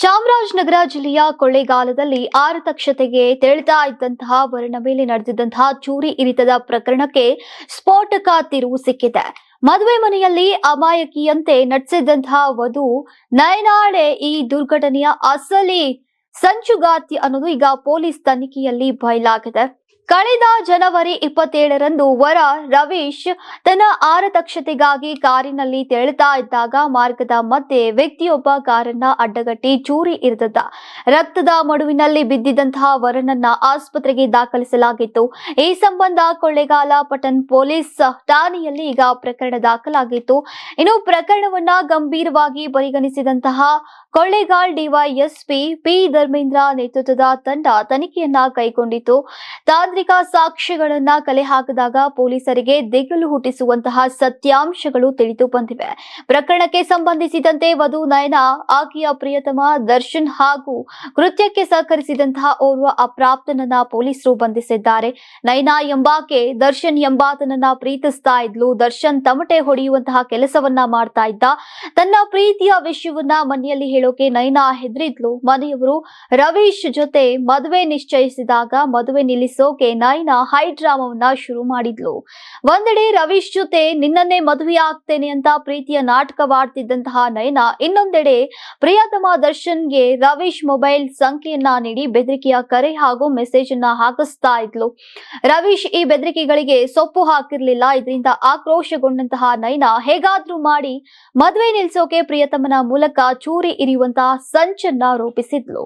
ಚಾಮರಾಜನಗರ ಜಿಲ್ಲೆಯ ಕೊಳ್ಳೇಗಾಲದಲ್ಲಿ ಆರತಕ್ಷತೆಗೆ ತೆರಳುತ್ತಾ ಇದ್ದಂತಹ ವರ್ಣ ಮೇಲೆ ನಡೆದಿದ್ದಂತಹ ಚೂರಿ ಇರಿತದ ಪ್ರಕರಣಕ್ಕೆ ಸ್ಫೋಟಕ ತಿರುವು ಸಿಕ್ಕಿದೆ. ಮದುವೆ ಮನೆಯಲ್ಲಿ ಅಮಾಯಕಿಯಂತೆ ನಟಿಸಿದ್ದಂತಹ ವಧು ನಯನಾಳೆ ಈ ದುರ್ಘಟನೆಯ ಅಸಲಿ ಸಂಚುಗಾತಿ ಅನ್ನೋದು ಈಗ ಪೊಲೀಸ್ ತನಿಖೆಯಲ್ಲಿ ಬಯಲಾಗಿದೆ. ಕಳೆದ ಜನವರಿ ಇಪ್ಪತ್ತೇಳರಂದು ವರ ರವೀಶ್ ತನ್ನ ಆರತಕ್ಷತೆಗಾಗಿ ಕಾರಿನಲ್ಲಿ ತೆರಳುತ್ತಾ ಇದ್ದಾಗ ಮಾರ್ಗದ ಮಧ್ಯೆ ವ್ಯಕ್ತಿಯೊಬ್ಬ ಕಾರನ್ನ ಅಡ್ಡಗಟ್ಟಿ ಚೂರಿ ಇರಿದಿದ್ದ. ರಕ್ತದ ಮಡುವಿನಲ್ಲಿ ಬಿದ್ದಿದ್ದಂತಹ ವರನನ್ನ ಆಸ್ಪತ್ರೆಗೆ ದಾಖಲಿಸಲಾಗಿತ್ತು. ಈ ಸಂಬಂಧ ಕೊಳ್ಳೇಗಾಲ ಪಟನ್ ಪೊಲೀಸ್ ಠಾಣೆಯಲ್ಲಿ ಈಗ ಪ್ರಕರಣ ದಾಖಲಾಗಿತ್ತು. ಇನ್ನು ಪ್ರಕರಣವನ್ನ ಗಂಭೀರವಾಗಿ ಪರಿಗಣಿಸಿದಂತಹ ಕೊಳ್ಳೇಗಾಲ್ ಡಿವೈಎಸ್ಪಿ ಪಿ ಧರ್ಮೇಂದ್ರ ನೇತೃತ್ವದ ತಂಡ ತನಿಖೆಯನ್ನ ಕೈಗೊಂಡಿತು ತಾಂತ್ರಿಕ ಸಾಕ್ಷ್ಯಗಳನ್ನ ಕಲೆ ಹಾಕಿದಾಗ ಪೊಲೀಸರಿಗೆ ದಿಗಿಲು ಹುಟ್ಟಿಸುವಂತಹ ಸತ್ಯಾಂಶಗಳು ತಿಳಿದು ಬಂದಿವೆ. ಪ್ರಕರಣಕ್ಕೆ ಸಂಬಂಧಿಸಿದಂತೆ ವಧು ನಯನ, ಆಕೆಯ ಪ್ರಿಯತಮ ದರ್ಶನ್ ಹಾಗೂ ಕೃತ್ಯಕ್ಕೆ ಸಹಕರಿಸಿದಂತಹ ಓರ್ವ ಅಪ್ರಾಪ್ತನನ್ನ ಪೊಲೀಸರು ಬಂಧಿಸಿದ್ದಾರೆ. ನಯನ ಎಂಬಾಕೆ ದರ್ಶನ್ ಎಂಬಾತನನ್ನ ಪ್ರೀತಿಸ್ತಾ ಇದ್ಲು. ದರ್ಶನ್ ತಮಟೆ ಹೊಡೆಯುವಂತಹ ಕೆಲಸವನ್ನ ಮಾಡ್ತಾ ಇದ್ದ. ತನ್ನ ಪ್ರೀತಿಯ ವಿಷಯವನ್ನ ಮನೆಯಲ್ಲಿ ಹೇಳೋಕೆ ನಯನ ಹೆದರಿದ್ಲು. ಮನೆಯವರು ರವೀಶ್ ಜೊತೆ ಮದುವೆ ನಿಶ್ಚಯಿಸಿದಾಗ ಮದುವೆ ನಿಲ್ಲಿಸೋಕೆ ನೈನಾ ಹೈ ಡ್ರಾಮವನ್ನ ಶುರು ಮಾಡಿದ್ಲು. ಒಂದೆಡೆ ರವೀಶ್ ಜೊತೆ ನಿನ್ನನ್ನೇ ಮದುವೆ ಆಗ್ತೇನೆ ಅಂತ ಪ್ರೀತಿಯ ನಾಟಕವಾಡ್ತಿದ್ದಂತಹ ನಯನ ಇನ್ನೊಂದೆಡೆ ಪ್ರಿಯತಮ ದರ್ಶನ್ಗೆ ರವೀಶ್ ಮೊಬೈಲ್ ಸಂಖ್ಯೆಯನ್ನ ನೀಡಿ ಬೆದರಿಕೆಯ ಕರೆ ಹಾಗೂ ಮೆಸೇಜ್ ಅನ್ನ ಹಾಕಿಸ್ತಾ ಇದ್ಲು. ರವೀಶ್ ಈ ಬೆದರಿಕೆಗಳಿಗೆ ಸೊಪ್ಪು ಹಾಕಿರ್ಲಿಲ್ಲ. ಇದರಿಂದ ಆಕ್ರೋಶಗೊಂಡಂತಹ ನಯನ ಹೇಗಾದ್ರೂ ಮಾಡಿ ಮದುವೆ ನಿಲ್ಸೋಕೆ ಪ್ರಿಯತಮನ ಮೂಲಕ ಚೂರಿ ಇರಿಯುವಂತಹ ಸಂಚನ್ನ ರೂಪಿಸಿದ್ಲು.